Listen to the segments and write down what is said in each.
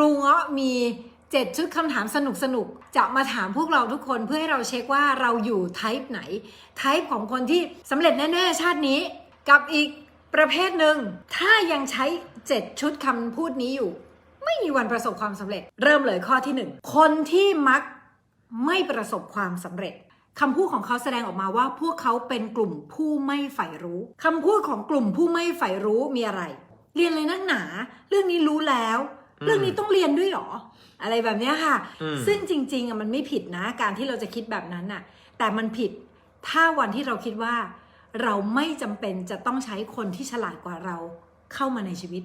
รูเงาะมี7ชุดคำถามสนุกสนุกๆจะมาถามพวกเราทุกคนเพื่อให้เราเช็คว่าเราอยู่ไทป์ไหนไทป์ของคนที่สำเร็จแน่ๆชาตินี้ กับอีกประเภทหนึ่งถ้ายังใช้ 7 ชุดคำพูดนี้อยู่ ไม่มีวันประสบความสำเร็จ เริ่มเลยข้อที่ 1 คนที่มักไม่ประสบความสำเร็จคำพูดของเขาแสดงออกมาว่าพวกเขาเป็นกลุ่มผู้ไม่ใฝ่รู้คำพูดของกลุ่มผู้ไม่ใฝ่รู้มีอะไร เรียนเลยนักหนา เรื่องนี้รู้แล้ว เรื่องนี้ต้องเรียนด้วยเหรอ อะไรแบบเนี้ยค่ะอืมซึ่งจริง ๆอะมันไม่ผิดนะ การที่เราจะคิดแบบนั้นน่ะ แต่มันผิดถ้าวันที่เราคิดว่า เราไม่จำเป็นจะต้องใช้คนที่ฉลาดกว่าเราเข้ามาในชีวิต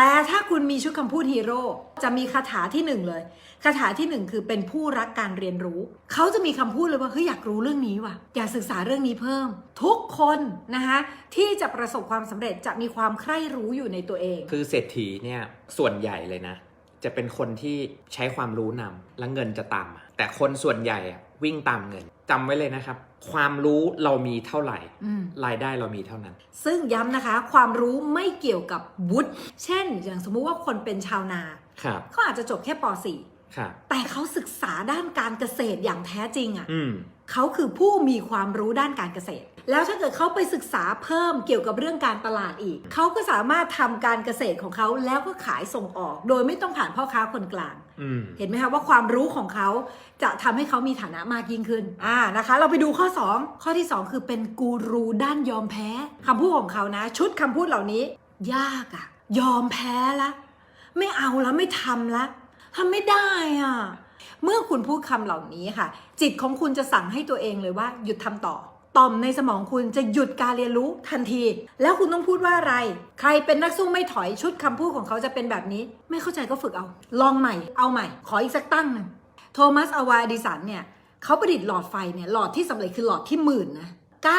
แต่ถ้าคุณมีชุดคำพูดฮีโร่จะมีคาถาที่หนึ่งเลยคาถาที่หนึ่งคือเป็นผู้รักการเรียนรู้ เขาจะมีคำพูดเลยว่าเฮ้ยอยากรู้เรื่องนี้ว่ะ อยากศึกษาเรื่องนี้เพิ่ม ทุกคนนะคะที่จะประสบความสำเร็จจะมีความใคร่รู้อยู่ในตัวเอง คือเศรษฐีเนี่ยส่วนใหญ่เลยนะ จะเป็นคนที่ใช้ความรู้นำและเงินจะตาม แต่คนส่วนใหญ่อะวิ่งตามเงิน จำไว้เลยนะครับ ความรู้เรามีเท่าไหร่ อืม รายได้เรามีเท่านั้น ซึ่งย้ำนะคะ ความรู้ไม่เกี่ยวกับวุฒิเช่น อย่างสมมุติว่าคนเป็นชาวนา ครับเขาอาจจะจบแค่ป ครับ .4 แต่เขาศึกษาด้านการเกษตรอย่างแท้จริงอะ่ะ อืม เขาคือผู้มีความรู้ด้านการเกษตร แล้วถ้าเกิดเขาไปศึกษาเพิ่มเกี่ยวกับเรื่องการตลาดอีก เขาก็สามารถทำการเกษตรของเขาแล้วก็ขายส่งออก โดยไม่ต้องผ่านพ่อค้าคนกลางอืมเห็นไหมคะว่าความรู้ของเขาจะทำให้เขามีฐานะมากยิ่งขึ้นอ่านะคะ เราไปดูข้อ 2 ข้อที่ 2 คือเป็นกูรูด้านยอมแพ้คำพูดของเขานะ ชุดคำพูดเหล่านี้ ยากอะยอมแพ้ละ ไม่เอาแล้วไม่ทำละทำไม่ได้อะ เมื่อคุณพูดคำเหล่านี้ค่ะ จิตของคุณจะสั่งให้ตัวเองเลยว่า หยุดทำต่อ ต่อมในสมองคุณจะหยุดการเรียนรู้ทันที แล้วคุณต้องพูดว่าอะไร ใครเป็นนักสู้ไม่ถอยชุดคำพูดของเขาจะเป็นแบบนี้ ไม่เข้าใจก็ฝึกเอา ลองใหม่ เอาใหม่ ขออีกสักตั้งหนึ่งโทมัสอวาอดิสันเนี่ยเขาประดิษฐ์หลอดไฟเนี่ยหลอดที่สำเร็จคือหลอดที่หมื่นนะ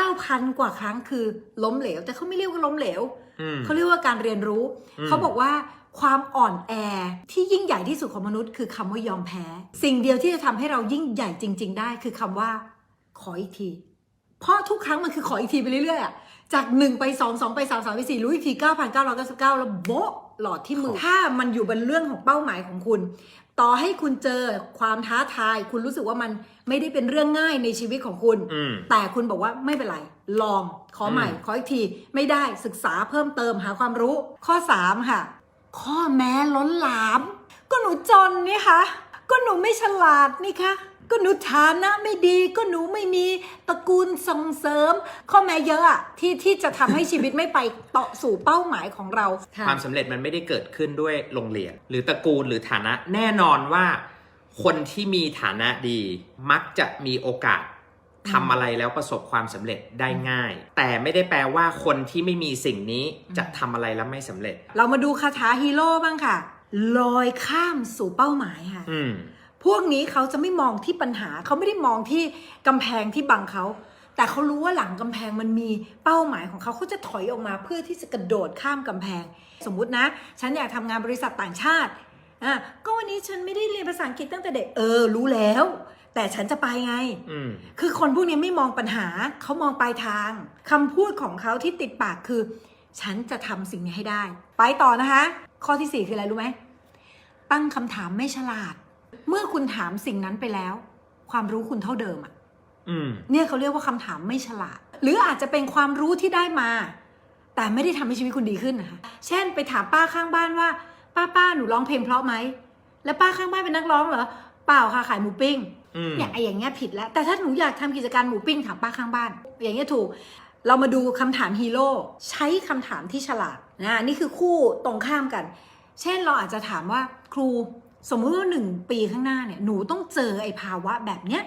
9,000 กว่าครั้งคือล้มเหลว แต่เขาไม่เรียกว่าล้มเหลว อืม เขาเรียกว่าการเรียนรู้ อืม เขาบอกว่า ความอ่อนแอที่ยิ่งใหญ่ที่สุดของมนุษย์คือคำว่ายอมแพ้ สิ่งเดียวที่จะทำให้เรายิ่งใหญ่จริง ๆ ได้คือคำว่า ขออีกที เพราะทุกครั้งมันคือขออีกทีไปเรื่อยๆอะจาก 1 ไป 2 2 ไป 3 3 ไป4รู้อีกที 9,999 แล้วโบ๊ะหลอดที่มือ ถ้ามันอยู่บนเรื่องของเป้าหมายของคุณ ต่อให้คุณเจอความท้าทาย คุณรู้สึกว่ามันไม่ได้เป็นเรื่องง่ายในชีวิตของคุณ อืม แต่คุณบอกว่าไม่เป็นไร ลองขอใหม่อืมขออีกที ไม่ได้ศึกษาเพิ่มเติมหาความรู้ ข้อ 3 ค่ะ ข้อแม้ล้นหลาม ก็หนูจนนี่คะก็หนูไม่ฉลาดนี่คะก็หนูฐานะไม่ดีก็หนูไม่มีตระกูลส่งเสริม ข้อแม้เยอะอะที่ที่จะทำให้ชีวิตไม่ไปต่อสู่เป้าหมายของเรา ความสำเร็จมันไม่ได้เกิดขึ้นด้วยโรงเรียน หรือตระกูลหรือฐานะแน่นอนว่า คนที่มีฐานะดีมักจะมีโอกาส ทำอะไรแล้วประสบความสำเร็จได้ง่าย แต่ไม่ได้แปลว่าคนที่ไม่มีสิ่งนี้จะทำอะไรแล้วไม่สำเร็จ เรามาดูคาถาฮีโร่บ้างค่ะ ลอยข้ามสู่เป้าหมายค่ะ อืม พวกนี้เขาจะไม่มองที่ปัญหา เขาไม่ได้มองที่กำแพงที่บังเขา แต่เขารู้ว่าหลังกำแพงมันมีเป้าหมายของเขาเขาจะถอยออกมาเพื่อที่จะกระโดดข้ามกำแพง สมมุตินะ ฉันอยากทำงานบริษัทต่างชาติอะก็วันนี้ฉันไม่ได้เรียนภาษาอังกฤษตั้งแต่เด็กเออ รู้แล้ว แต่ฉันจะไปไง อืม คือคนพวกนี้ไม่มองปัญหา เขามองปลายทางคำพูดของเขาที่ติดปากคือ ฉันจะทำสิ่งนี้ให้ได้ ไปต่อนะคะ ข้อที่สี่คืออะไรรู้ไหม ตั้งคำถามไม่ฉลาด เมื่อคุณถามสิ่งนั้นไปแล้ว ความรู้คุณเท่าเดิมอะอืม เนี่ยเขาเรียกว่าคำถามไม่ฉลาด หรืออาจจะเป็นความรู้ที่ได้มา แต่ไม่ได้ทำให้ชีวิตคุณดีขึ้นนะคะ เช่น ไปถามป้าข้างบ้านว่า ป้าป้าหนูร้องเพลงเพราะไหม แล้วป้าข้างบ้านเป็นนักร้องเหรอ เปล่าค่ะขายหมูปิ้งอืม เนี่ยไอ้อย่างเงี้ยผิดแล้ว แต่ถ้าหนูอยากทำกิจการหมูปิ้งถามป้าข้างบ้าน อย่างเงี้ยถูก เรามาดูคำถามฮีโร่ใช้คำถามที่ฉลาดนะนี่คือคู่ตรงข้ามกัน เช่นเราอาจจะถามว่าครูสมมุติว่าหนึ่งปีข้างหน้าเนี่ยหนูต้องเจอไอ้ภาวะแบบเนี้ย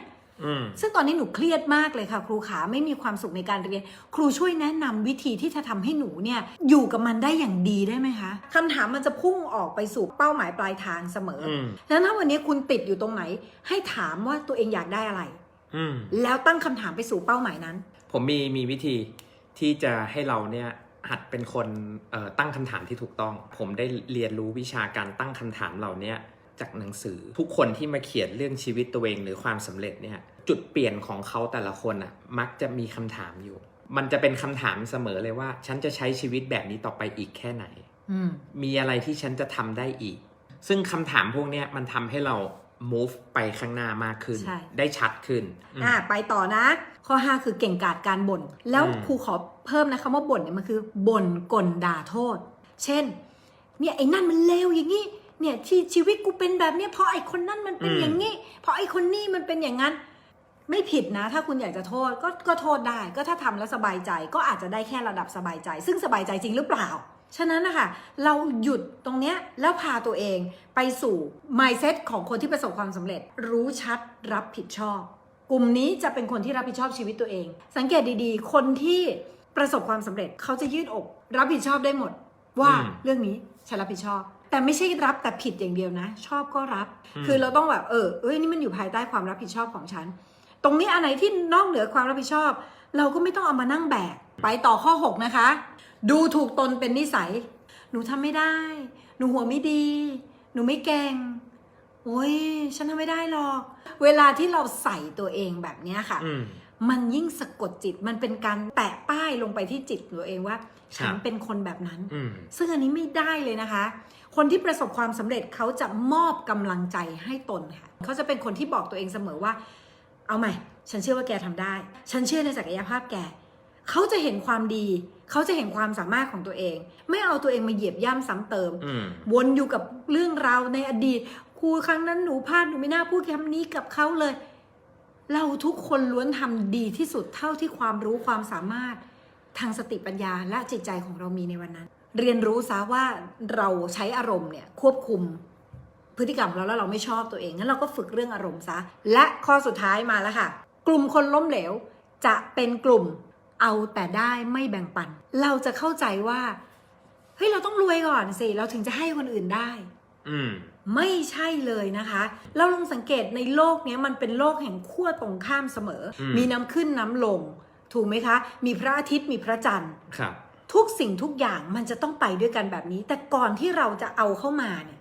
ซึ่งตอนนี้หนูเครียดมากเลยค่ะ ครูขาไม่มีความสุขในการเรียน ครูช่วยแนะนำวิธีที่จะทำให้หนูเนี่ยอยู่กับมันได้อย่างดีได้ไหมคะคำถามมันจะพุ่งออกไปสู่เป้าหมายปลายทางเสมออืมฉะนั้นถ้าวันนี้คุณติดอยู่ตรงไหน ให้ถามว่าตัวเองอยากได้อะไรอืมแล้วตั้งคำถามไปสู่เป้าหมายนั้น ผมมีมีวิธีที่จะให้เราเนี่ยหัดเป็นคนเอ่อตั้งคำถามที่ถูกต้อง ผมได้เรียนรู้วิชาการตั้งคำถามเหล่าเนี้ย จากหนังสือ ทุกคนที่มาเขียนเรื่องชีวิตตัวเองหรือความสำเร็จเนี่ยจุดเปลี่ยนของเขาแต่ละคนอะมักจะมีคำถามอยู่ มันจะเป็นคำถามเสมอเลยว่า ฉันจะใช้ชีวิตแบบนี้ต่อไปอีกแค่ไหนอืมมีอะไรที่ฉันจะทำได้อีก ซึ่งคำถามพวกเนี้ยมันทำให้เรา move ไปข้างหน้ามากขึ้นใช่ได้ชัดขึ้นอืมอ่าไปต่อนะ ข้อ 5 คือเก่งกาจการบ่น แล้วอืมครูขอเพิ่มนะคำว่าบ่นเนี่ยมันคือบ่นกลด่าโทษ เช่น เนี่ยไอ้นั่นมันเลวอย่างนี้ เนี่ยที่ชีวิตกูเป็นแบบเนี้ยเพราะไอ้คนนั่นมันเป็นอย่างนี้ เพราะไอ้คนนี้มันเป็นอย่างนั้น ไม่ผิดนะ ถ้าคุณอยากจะโทษก็ก็โทษได้ ก็ถ้าทำแล้วสบายใจก็อาจจะได้แค่ระดับสบายใจ ซึ่งสบายใจจริงหรือเปล่า ฉะนั้นนะคะเราหยุดตรงเนี้ยแล้วพาตัวเองไปสู่ mindset ของคนที่ประสบความสำเร็จ รู้ชัดรับผิดชอบ กลุ่มนี้จะเป็นคนที่รับผิดชอบชีวิตตัวเอง สังเกตดีๆ คนที่ประสบความสำเร็จเขาจะยืดอก รับผิดชอบได้หมด ว่าอืมเรื่องนี้ฉันรับผิดชอบ แต่ไม่ใช่รับแต่ผิดอย่างเดียวนะ ชอบก็รับอืมคือเราต้องแบบเออเอ้ยนี่มันอยู่ภายใต้ความรับผิดชอบของฉัน ตรงนี้อันไหนที่นอกเหนือความรับผิดชอบ เราก็ไม่ต้องเอามานั่งแบกไปต่อข้อ 6 นะคะ ดูถูกตนเป็นนิสัย หนูทำไม่ได้ หนูหัวไม่ดี หนูไม่เก่งโอ้ยฉันทำไม่ได้หรอก เวลาที่เราใส่ตัวเองแบบเนี้ยค่ะอื มมันยิ่งสะกดจิตมันเป็นการแปะป้ายลงไปที่จิตตัวเองว่า ฉันครับเป็นคนแบบนั้น อืมซึ่งอันนี้ไม่ได้เลยนะคะ คนที่ประสบความสำเร็จเขาจะมอบกำลังใจให้ตนค่ะ เขาจะเป็นคนที่บอกตัวเองเสมอว่า เอาใหม่ ฉันเชื่อว่าแกทำได้ ฉันเชื่อในศักยภาพแก เขาจะเห็นความดี เขาจะเห็นความสามารถของตัวเอง ไม่เอาตัวเองมาเหยียบย่ำซ้ำเติม อืม วนอยู่กับเรื่องราวในอดีตครูครั้งนั้นหนูพลาดหนูไม่น่าพูดคำนี้กับเขาเลย เราทุกคนล้วนทำดีที่สุดเท่าที่ความรู้ความสามารถทางสติปัญญาและจิตใจของเรามีในวันนั้น เรียนรู้ซะว่าเราใช้อารมณ์เนี่ยควบคุมพฤติกรรมเราแล้วเราไม่ชอบตัวเองงั้นเราก็ฝึกเรื่องอารมณ์ซะ และข้อสุดท้ายมาแล้วค่ะ กลุ่มคนล้มเหลว จะเป็นกลุ่มเอาแต่ได้ไม่แบ่งปัน เราจะเข้าใจว่าเฮ้ยเราต้องรวยก่อนสิ เราถึงจะให้คนอื่นได้ อืม ไม่ใช่เลยนะคะ เราลองสังเกตในโลกเนี้ยมันเป็นโลกแห่งขั้วตรงข้ามเสมออืมมีน้ำขึ้นน้ำลง ถูกไหมคะ มีพระอาทิตย์มีพระจันทร์ครับทุกสิ่งทุกอย่างมันจะต้องไปด้วยกันแบบนี้ แต่ก่อนที่เราจะเอาเข้ามาเนี่ย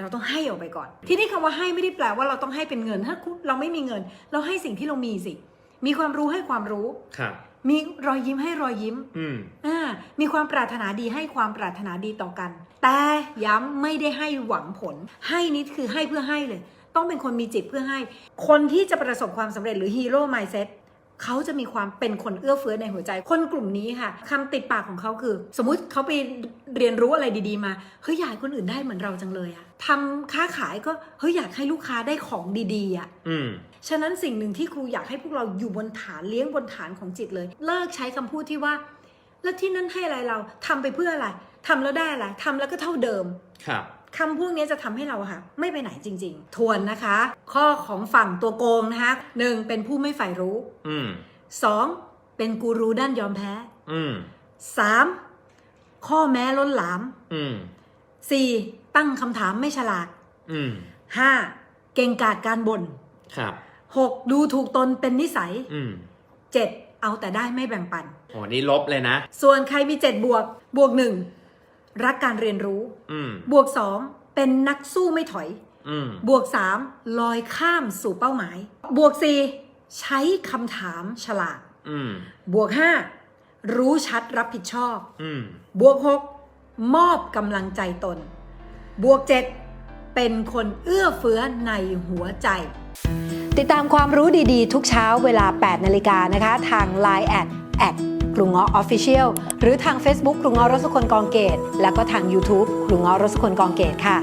เราต้องให้ออกไปก่อน ที่นี่คำว่าให้ไม่ได้แปลว่าเราต้องให้เป็นเงิน ถ้าเราไม่มีเงิน เราให้สิ่งที่เรามีสิ มีความรู้ให้ความรู้ครับ มีรอยยิ้มให้รอยยิ้มอืมอ่ามีความปรารถนาดีให้ความปรารถนาดีต่อกัน แต่ย้ำไม่ได้ให้หวังผล ให้นิดคือให้เพื่อให้เลย ต้องเป็นคนมีจิตเพื่อให้ คนที่จะประสบความสำเร็จหรือฮีโร่ไมซ์เซ็ต เขาจะมีความเป็นคนเอื้อเฟื้อในหัวใจ คนกลุ่มนี้ค่ะคำติดปากของเขาคือ สมมุติเขาไปเรียนรู้อะไรดีๆมาเฮ้ยอยากให้คนอื่นได้เหมือนเราจังเลยอะทำค้าขายก็เฮ้ยอยากให้ลูกค้าได้ของดีๆอะอืมฉะนั้นสิ่งหนึ่งที่ครูอยากให้พวกเราอยู่บนฐานเลี้ยงบนฐานของจิตเลย เลิกใช้คำพูดที่ว่า แล้วที่นั่นให้อะไรเราทำไปเพื่ออะไรทำแล้วได้อะไรทำแล้วก็เท่าเดิมครับ คำพวกนี้จะทำให้เราอะค่ะ ไม่ไปไหนจริง ๆ ทวนนะคะ ข้อของฝั่งตัวโกงนะคะหนึ่งเป็นผู้ไม่ใฝ่รู้อืมสองเป็นกูรูด้านยอมแพ้อืมสามข้อแม้ล้นหลามอืมสี่ตั้งคำถามไม่ฉลาดอืมห้าเก่งกาจการบ่นครับหกดูถูกตนเป็นนิสัยอืมเจ็ดเอาแต่ได้ไม่แบ่งปันโอ้นี่ลบเลยนะ ส่วนใครมี7บวกบวก1 รักการเรียนรู้อืมบวก2เป็นนักสู้ไม่ถอยอืมบวก3ลอยข้ามสู่เป้าหมาย บวก4ใช้คำถามฉลาดอืมบวก5รู้ชัดรับผิดชอบอืมบวก6มอบกำลังใจตน บวก7เป็นคนเอื้อเฟื้อในหัวใจ ติดตามความรู้ดีๆ ทุกเช้าเวลา 8 นาฬิกานะคะ ทาง Line แอด แอดครูเงาะออฟฟิเชียลหรือทาง Facebook ครูเงาะรสคนกองเกต และก็ทาง YouTube ครูเงาะรสคนกองเกตค่ะ